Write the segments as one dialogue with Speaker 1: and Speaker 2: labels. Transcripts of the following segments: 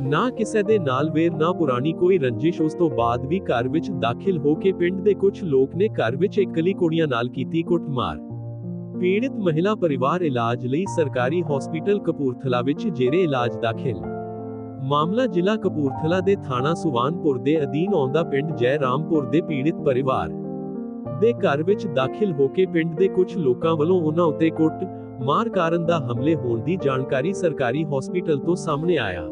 Speaker 1: ਨਾ ਕਿਸੇ ਦੇ ਨਾਲ ਵੇਰ, ਨਾ ਪੁਰਾਣੀ ਕੋਈ ਰੰਜਿਸ਼। ਉਸ ਤੋਂ ਬਾਅਦ ਵੀ ਘਰ ਵਿੱਚ ਦਾਖਲ ਹੋ ਕੇ ਪਿੰਡ ਦੇ ਕੁਝ ਲੋਕ ਨੇ ਘਰ ਵਿੱਚ ਇਕੱਲੀ ਕੁੜੀਆਂ ਨਾਲ ਕੀਤੀ ਕੁੱਟਮਾਰ। ਪੀੜਿਤ ਮਹਿਲਾ ਪਰਿਵਾਰ ਇਲਾਜ ਲਈ ਸਰਕਾਰੀ ਹਸਪੀਟਲ ਕਪੂਰਥਲਾ ਵਿੱਚ ਜੇਰੇ ਇਲਾਜ ਦਾਖਲ। ਮਾਮਲਾ ਜ਼ਿਲ੍ਹਾ ਕਪੂਰਥਲਾ ਦੇ ਥਾਣਾ ਸੁਵਾਨਪੁਰ ਦੇ ਅਧੀਨ ਆਉਂਦਾ ਪਿੰਡ ਜੈ ਰਾਮਪੁਰ ਦੇ ਪੀੜਿਤ ਪਰਿਵਾਰ ਦੇ ਘਰ ਵਿੱਚ ਦਾਖਲ ਹੋ ਕੇ ਪਿੰਡ ਦੇ ਕੁਝ ਲੋਕਾਂ ਵੱਲੋਂ ਉਹਨਾਂ ਉੱਤੇ ਕੁੱਟ ਮਾਰ ਕਾਰਨ ਦਾ ਹਮਲੇ ਹੋਣ ਦੀ ਜਾਣਕਾਰੀ ਸਰਕਾਰੀ ਹਸਪੀਟਲ ਤੋਂ ਸਾਹਮਣੇ ਆਇਆ।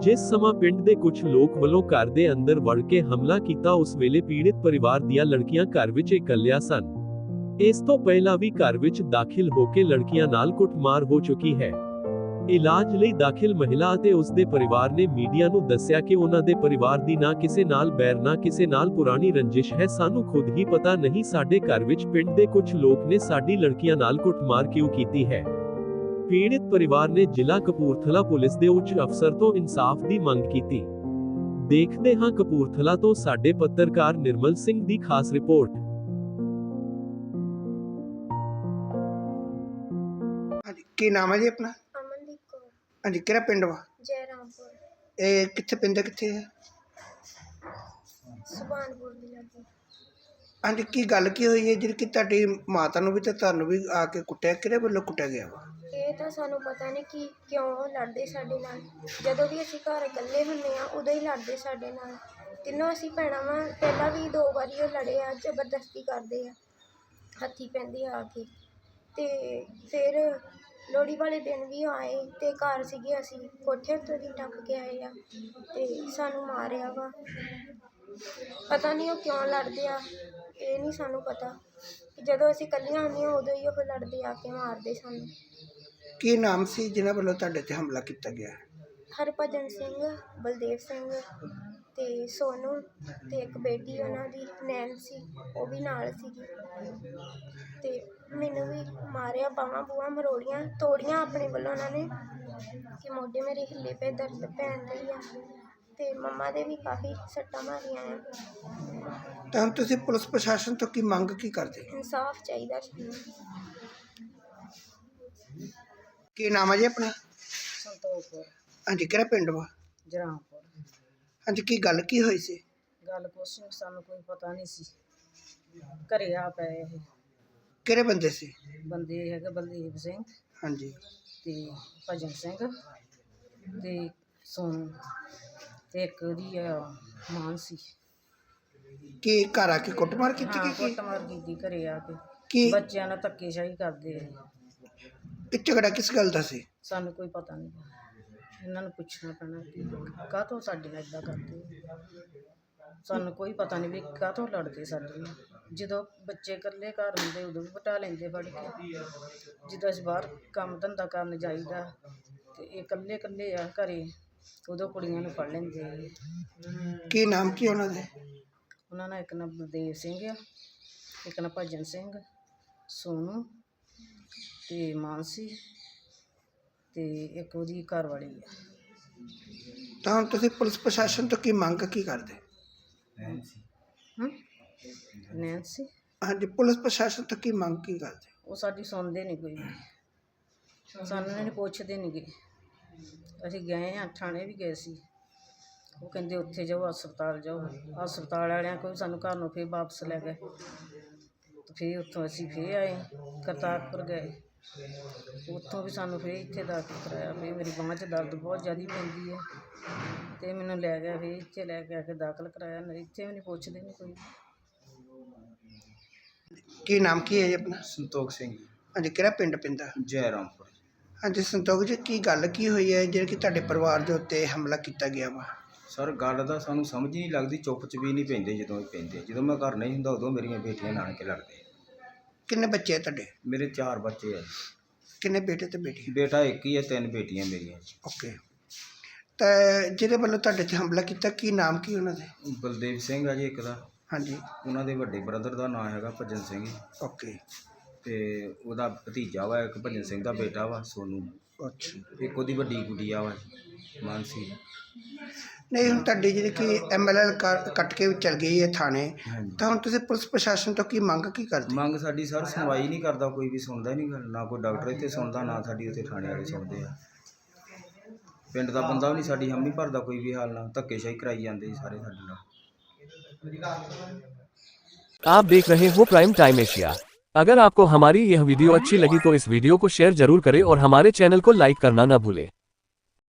Speaker 1: ਜਿਸ ਸਮਾਂ ਪਿੰਡ ਦੇ ਕੁਝ ਲੋਕ ਵੱਲੋਂ ਘਰ ਦੇ ਅੰਦਰ ਵੜ ਕੇ ਹਮਲਾ ਕੀਤਾ, ਉਸ ਵੇਲੇ ਪੀੜਿਤ ਪਰਿਵਾਰ ਦੀਆਂ ਲੜਕੀਆਂ ਘਰ ਵਿੱਚ ਇਕੱਲਿਆਂ ਸਨ। ਇਸ ਤੋਂ ਪਹਿਲਾਂ ਵੀ ਘਰ ਵਿੱਚ ਦਾਖਲ ਹੋ ਕੇ ਲੜਕੀਆਂ ਨਾਲ ਕੁੱਟਮਾਰ ਹੋ ਚੁੱਕੀ ਹੈ। ਇਲਾਜ ਲਈ ਦਾਖਲ ਮਹਿਲਾ ਅਤੇ ਉਸ ਦੇ ਪਰਿਵਾਰ ਨੇ ਮੀਡੀਆ ਨੂੰ ਦੱਸਿਆ ਕਿ ਉਹਨਾਂ ਦੇ ਪਰਿਵਾਰ ਦੀ ਨਾ ਕਿਸੇ ਨਾਲ ਬੈਰ, ਨਾ ਕਿਸੇ ਨਾਲ ਪੁਰਾਣੀ ਰੰਜਿਸ਼ ਹੈ। ਸਾਨੂੰ ਖੁਦ ਹੀ ਪਤਾ ਨਹੀਂ ਸਾਡੇ ਘਰ ਵਿੱਚ ਪਿੰਡ ਦੇ ਕੁਝ ਲੋਕ ਨੇ ਸਾਡੀ ਲੜਕੀਆਂ ਨਾਲ ਕੁੱਟਮਾਰ ਕਿਉਂ ਕੀਤੀ ਹੈ। ਪੀੜਿਤ ਪਰਿਵਾਰ ਨੇ ਜ਼ਿਲ੍ਹਾ ਕਪੂਰਥਲਾ ਪੁਲਿਸ ਦੇ ਉੱਚ ਅਫਸਰ ਤੋਂ ਇਨਸਾਫ ਦੀ ਮੰਗ ਕੀਤੀ। ਦੇਖਦੇ ਹਾਂ ਕਪੂਰਥਲਾ ਤੋਂ ਸਾਡੇ ਪੱਤਰਕਾਰ ਨਿਰਮਲ ਸਿੰਘ ਦੀ ਖਾਸ ਰਿਪੋਰਟ।
Speaker 2: ਹਾਂਜੀ ਕੀ ਨਾਮ ਹੈ ਜੀ ਆਪਣਾ?
Speaker 3: ਅਮਨਦੀਪ ਕੌਰ।
Speaker 2: ਹਾਂਜੀ ਕਿਹੜਾ ਪਿੰਡ ਵਾ?
Speaker 3: ਜੈ ਰਾਮਪੁਰ
Speaker 2: ਇਹ ਕਿੱਥੇ ਪਿੰਡ ਕਿੱਥੇ ਹੈ?
Speaker 3: ਸੁਬਾਨਪੁਰ ਦੀ ਲੱਗੀ।
Speaker 2: ਹਾਂਜੀ ਕੀ ਗੱਲ ਕੀ ਹੋਈ ਹੈ? ਜਿਹੜੀ ਕਿ ਤੁਹਾਡੀ ਮਾਤਾ ਨੂੰ ਵੀ ਤੇ ਤੁਹਾਨੂੰ ਵੀ ਆ ਕੇ ਕੁੱਟਿਆ ਕਿਹੜੇ ਵੱਲੋਂ ਕੁੱਟਿਆ ਗਿਆ ਵਾ?
Speaker 3: ਇਹ ਤਾਂ ਸਾਨੂੰ ਪਤਾ ਨਹੀਂ ਕਿ ਕਿਉਂ ਉਹ ਲੜਦੇ ਸਾਡੇ ਨਾਲ। ਜਦੋਂ ਵੀ ਅਸੀਂ ਘਰ ਇਕੱਲੇ ਹੁੰਦੇ ਹਾਂ, ਉਦੋਂ ਹੀ ਲੜਦੇ ਸਾਡੇ ਨਾਲ। ਤਿੰਨੋਂ ਅਸੀਂ ਭੈਣਾਂ ਵਾਂ, ਪਹਿਲਾਂ ਵੀ ਦੋ ਵਾਰੀ ਉਹ ਲੜੇ ਆ, ਜ਼ਬਰਦਸਤੀ ਕਰਦੇ ਆ, ਹੱਥੀ ਪੈਂਦੇ ਆ ਕੇ। ਅਤੇ ਫਿਰ ਲੋਹੜੀ ਵਾਲੇ ਦਿਨ ਵੀ ਆਏ ਅਤੇ ਘਰ ਸੀਗੇ ਅਸੀਂ ਕੋਠੇ ਉੱਤੇ ਦੀ ਟੱਪ ਕੇ ਆਏ ਆ ਅਤੇ ਸਾਨੂੰ ਮਾਰਿਆ ਵਾ। ਪਤਾ ਨਹੀਂ ਉਹ ਕਿਉਂ ਲੜਦੇ ਆ, ਇਹ ਨਹੀਂ ਸਾਨੂੰ ਪਤਾ। ਕਿ ਜਦੋਂ ਅਸੀਂ ਇਕੱਲੀਆਂ ਹੁੰਦੀਆਂ, ਉਦੋਂ ਹੀ ਉਹ ਲੜਦੇ ਆ ਕੇ ਮਾਰਦੇ ਸਾਨੂੰ।
Speaker 2: ਕੀ ਨਾਮ ਸੀ ਜਿਨ੍ਹਾਂ ਵੱਲੋਂ ਤੁਹਾਡੇ ਤੇ ਹਮਲਾ ਕੀਤਾ ਗਿਆ?
Speaker 3: ਹਰਭਜਨ ਸਿੰਘ ਬਲਦੇਵ ਸਿੰਘ ਤੇ ਸੋਨੂ ਤੇ ਇੱਕ ਬੇਟੀ ਉਹਨਾਂ ਦੀ ਨੈਣ ਸੀ ਉਹ ਵੀ ਨਾਲ ਸੀਗੀ। ਤੇ ਮੈਨੂੰ ਵੀ ਮਾਰਿਆ ਬਾਹਾਂ ਬੂਹਾਂ ਮਰੋੜੀਆਂ ਤੋੜੀਆਂ ਆਪਣੇ ਵੱਲੋਂ ਉਹਨਾਂ ਨੇ ਕਿ ਮੋਢੇ ਮੇਰੇ ਹਿੱਲੇ ਪਏ ਦਰਦ ਪੈਣ ਲਈ ਆ। ਤੇ ਮੰਮਾ ਦੇ ਵੀ ਕਾਫੀ ਸੱਟਾਂ ਮਾਰੀਆਂ ਆ।
Speaker 2: ਤਾਂ ਤੁਸੀਂ ਪੁਲਿਸ ਪ੍ਰਸ਼ਾਸਨ ਤੋਂ ਕੀ ਮੰਗ ਕੀ ਕਰਦੇ?
Speaker 3: ਇਨਸਾਫ ਚਾਹੀਦਾ ਸਾਨੂੰ
Speaker 2: ਕੀ ਨਾਮ ਹੈ ਜੀ ਆਪਣਾ?
Speaker 4: ਸੰਤੋਖਪੁਰ।
Speaker 2: ਹਾਂਜੀ ਕਿਹੜਾ ਪਿੰਡ ਵਾ?
Speaker 4: ਜਰਾਂਪੁਰ।
Speaker 2: ਹਾਂਜੀ ਕੀ ਗੱਲ ਕੀ ਹੋਈ ਸੀ?
Speaker 4: ਗੱਲ ਕੁਛ ਨੀ, ਸਾਨੂੰ ਕੋਈ ਪਤਾ ਨਹੀਂ ਸੀ। ਘਰੇ ਆ ਪਏ ਇਹ।
Speaker 2: ਕਿਹੜੇ ਬੰਦੇ ਸੀ?
Speaker 4: ਬੰਦੇ ਹੈਗੇ ਬਲਦੀਪ ਸਿੰਘ
Speaker 2: ਹਾਂਜੀ।
Speaker 4: ਤੇ ਭਜਨ ਸਿੰਘ ਤੇ ਸੋਨੂ। ਤੇ ਇੱਕ ਉਹਦੀ ਆ ਮਾਨ ਸੀ।
Speaker 2: ਕੀ ਘਰ ਆ ਕੇ ਕੁੱਟਮਾਰ ਕੀਤੀ
Speaker 4: ਹਾਂ
Speaker 2: ਕਿ ਕੀ?
Speaker 4: ਕੁੱਟਮਾਰ ਕੀਤੀ ਘਰੇ ਆ ਕੇ।
Speaker 2: ਕੀ?
Speaker 4: ਬੱਚਿਆਂ ਨਾਲ ਧੱਕੇਸ਼ਾਹੀ ਕਰਦੇ ਆ।
Speaker 2: ਇਹ ਝਗੜਾ ਕਿਸ ਗੱਲ ਦਾ ਸੀ?
Speaker 4: ਸਾਨੂੰ ਕੋਈ ਪਤਾ ਨਹੀਂ। ਇਹਨਾਂ ਨੂੰ ਪੁੱਛਣਾ ਪੈਣਾ ਕਿ ਕਾਹਤੋਂ ਸਾਡੇ ਨਾਲ ਇਦਾਂ ਕਰਦੇ? ਸਾਨੂੰ ਕੋਈ ਪਤਾ ਨਹੀਂ ਵੀ ਕਾਹਤੋਂ ਲੜਦੇ ਸਾਡੇ ਨਾਲ। ਜਦੋਂ ਬੱਚੇ ਇਕੱਲੇ ਘਰ ਹੁੰਦੇ ਉਦੋਂ ਵੀ ਪਟਾ ਲੈਂਦੇ ਫੜ ਕੇ। ਜਦੋਂ ਅਸੀਂ ਬਾਹਰ ਕੰਮ ਧੰਦਾ ਕਰਨ ਜਾਈਦਾ ਤੇ ਇਹ ਇਕੱਲੇ ਇਕੱਲੇ ਆ ਘਰੇ ਉਦੋਂ ਕੁੜੀਆਂ ਨੂੰ ਫੜ ਲੈਂਦੇ ਆ।
Speaker 2: ਕੀ ਨਾਮ ਕੀ ਉਹਨਾਂ ਦੇ?
Speaker 4: ਉਹਨਾਂ ਨਾਲ ਇੱਕ ਨਾ ਬਲਦੇਵ ਸਿੰਘ ਆ ਇੱਕ ਨਾ ਭਜਨ ਸਿੰਘ ਸੋਨੂ ਤੇ ਮਾਨਸੀ ਤੇ ਇੱਕ ਉਹਦੀ ਘਰ ਵਾਲੀ ਆ।
Speaker 2: ਤਾਂ ਹੁਣ ਤੁਸੀਂ ਪੁਲਿਸ ਪ੍ਰਸ਼ਾਸਨ ਤੋਂ ਕੀ ਮੰਗ ਕੀ ਕਰਦੇ?
Speaker 4: ਹਮ? ਨੈਂਸੀ
Speaker 2: ਹਾਂਜੀ ਪੁਲਿਸ ਪ੍ਰਸ਼ਾਸਨ ਤੋਂ ਕੀ ਮੰਗ ਕੀ ਕਰਦੇ?
Speaker 4: ਉਹ ਸਾਡੀ ਸੁਣਦੇ ਨਹੀਂ ਕੋਈ। ਵੀ। ਸਾਨੂੰ ਨਹੀਂ ਪੁੱਛਦੇ ਨਹੀਂ ਗੇ। ਅਸੀਂ ਗਏ ਆ ਥਾਣੇ ਵੀ ਗਏ ਸੀ। ਉਹ ਕਹਿੰਦੇ ਉੱਥੇ ਜਾਓ ਹਸਪਤਾਲ ਜਾਓ। ਹਸਪਤਾਲ ਵਾਲਿਆਂ ਕੋਈ ਸਾਨੂੰ ਘਰ ਨੂੰ ਫੇਰ ਵਾਪਸ ਲੈ ਗਏ। ਤੇ ਫੇਰ ਉੱਥੋਂ ਅਸੀਂ ਫੇਰ ਆਏ ਕਰਤਾਰਪੁਰ ਗਏ। ਉੱਥੋਂ ਵੀ ਸਾਨੂੰ ਫੇਰ ਇੱਥੇ ਦਾਖਲ ਕਰਾਇਆ। ਫੇਰ ਮੇਰੀ ਬਾਂਹ 'ਚ ਦਰਦ ਬਹੁਤ ਜ਼ਿਆਦਾ ਪੈਂਦੀ ਹੈ ਤੇ ਮੈਨੂੰ ਲੈ ਗਿਆ ਫੇਰ ਇੱਥੇ ਲੈ ਕੇ ਆ ਕੇ ਦਾਖਲ ਕਰਾਇਆ। ਨਹੀਂ ਇੱਥੇ ਵੀ ਨਹੀਂ ਪੁੱਛਦੇ ਨਹੀਂ ਕੋਈ।
Speaker 2: ਕੀ ਨਾਮ ਕੀ ਹੈ ਜੀ ਆਪਣਾ?
Speaker 5: ਸੰਤੋਖ ਸਿੰਘ ਜੀ,
Speaker 2: ਹਾਂਜੀ ਕਿਹੜਾ ਪਿੰਡ ਪਿੰਦਾ?
Speaker 5: ਜੈ ਰਾਮਪੁਰ
Speaker 2: ਹਾਂਜੀ ਸੰਤੋਖ ਜੀ ਕੀ ਗੱਲ ਕੀ ਹੋਈ ਹੈ? ਜਿਹੜੀ ਕਿ ਤੁਹਾਡੇ ਪਰਿਵਾਰ ਦੇ ਉੱਤੇ ਹਮਲਾ ਕੀਤਾ ਗਿਆ ਵਾ।
Speaker 5: ਸਰ ਗੱਲ ਦਾ ਸਾਨੂੰ ਸਮਝ ਹੀ ਨਹੀਂ ਲੱਗਦੀ ਚੁੱਪ ਚ ਵੀ ਨਹੀਂ ਪੈਂਦੇ ਜਦੋਂ ਇਹ ਪੈਂਦੇ ਜਦੋਂ ਮੈਂ ਘਰ ਨਹੀਂ ਹੁੰਦਾ ਉਦੋਂ ਮੇਰੀਆਂ ਬੇਟੀਆਂ ਨਾਨਕੇ ਲੜਦੇ
Speaker 2: ਕਿੰਨੇ ਬੱਚੇ ਆ ਤੁਹਾਡੇ?
Speaker 5: ਮੇਰੇ ਚਾਰ ਬੱਚੇ ਆ।
Speaker 2: ਕਿੰਨੇ ਬੇਟੇ ਤੇ ਬੇਟੀਆਂ
Speaker 5: ਬੇਟਾ ਇੱਕ ਹੀ ਹੈ ਤਿੰਨ ਬੇਟੀਆਂ ਮੇਰੀਆਂ।
Speaker 2: ਓਕੇ ਤਾਂ ਜਿਹਦੇ ਵੱਲੋਂ ਤੁਹਾਡੇ ਤੇ ਹਮਲਾ ਕੀਤਾ ਕੀ ਨਾਮ ਕੀ ਉਹਨਾਂ ਦੇ?
Speaker 5: ਬਲਦੇਵ ਸਿੰਘ ਆ ਜੀ ਇੱਕ ਦਾ।
Speaker 2: ਹਾਂਜੀ।
Speaker 5: ਉਹਨਾਂ ਦੇ ਵੱਡੇ ਬ੍ਰਦਰ ਦਾ ਨਾਮ ਹੈਗਾ ਭਜਨ ਸਿੰਘ
Speaker 2: ਓਕੇ
Speaker 5: ਤੇ ਉਹਦਾ ਭਤੀਜਾ ਵਾ ਇੱਕ ਭਜਨ ਸਿੰਘ ਦਾ ਬੇਟਾ ਵਾ ਸੋਨੂ।
Speaker 2: ਅੱਛਾ।
Speaker 5: ਇੱਕ ਉਹਦੀ ਵੱਡੀ ਗੁੱਡੀਆ ਵਾ ਮਾਨਸੀ।
Speaker 2: ਨਹੀਂ ਹੁਣ ਤੁਹਾਡੀ ਜਿਹੜੀ ਕਿ ਐਮਐਲਐਲ ਕੱਟ ਕੇ ਚਲ ਗਈ ਹੈ ਥਾਣੇ
Speaker 5: ਹਾਂਜੀ
Speaker 2: ਤਾਂ ਹੁਣ ਤੁਸੀਂ ਪੁਲਿਸ ਪ੍ਰਸ਼ਾਸਨ ਤੋਂ ਕੀ ਮੰਗ ਕੀ ਕਰਦੇ
Speaker 5: ਮੰਗ ਸਾਡੀ ਸਰ ਸੁਣਵਾਈ ਨਹੀਂ ਕਰਦਾ ਕੋਈ ਵੀ ਸੁਣਦਾ ਹੀ ਨਹੀਂ ਗਾ। ਨਾ ਕੋਈ ਡਾਕਟਰ ਇੱਥੇ ਸੁਣਦਾ ਨਾ ਸਾਡੀ ਉੱਥੇ ਥਾਣੇ ਵਾਲੇ ਸੁਣਦੇ ਆ ਪਿੰਡ ਦਾ ਬੰਦਾ ਵੀ ਨਹੀਂ ਸਾਡੀ ਹਮ ਨਹੀਂ ਭਰਦਾ ਕੋਈ ਵੀ ਹਾਲ ਨਾਲ ਧੱਕੇਸ਼ਾਹੀ ਕਰਾਈ ਜਾਂਦੇ ਜੀ ਸਾਰੇ ਸਾਡੇ ਨਾਲ
Speaker 6: आप देख रहे हो प्राइम टाइम एशिया अगर आपको हमारी यह वीडियो अच्छी लगी तो इस वीडियो को शेयर जरूर करें और हमारे चैनल को लाइक करना न भूलें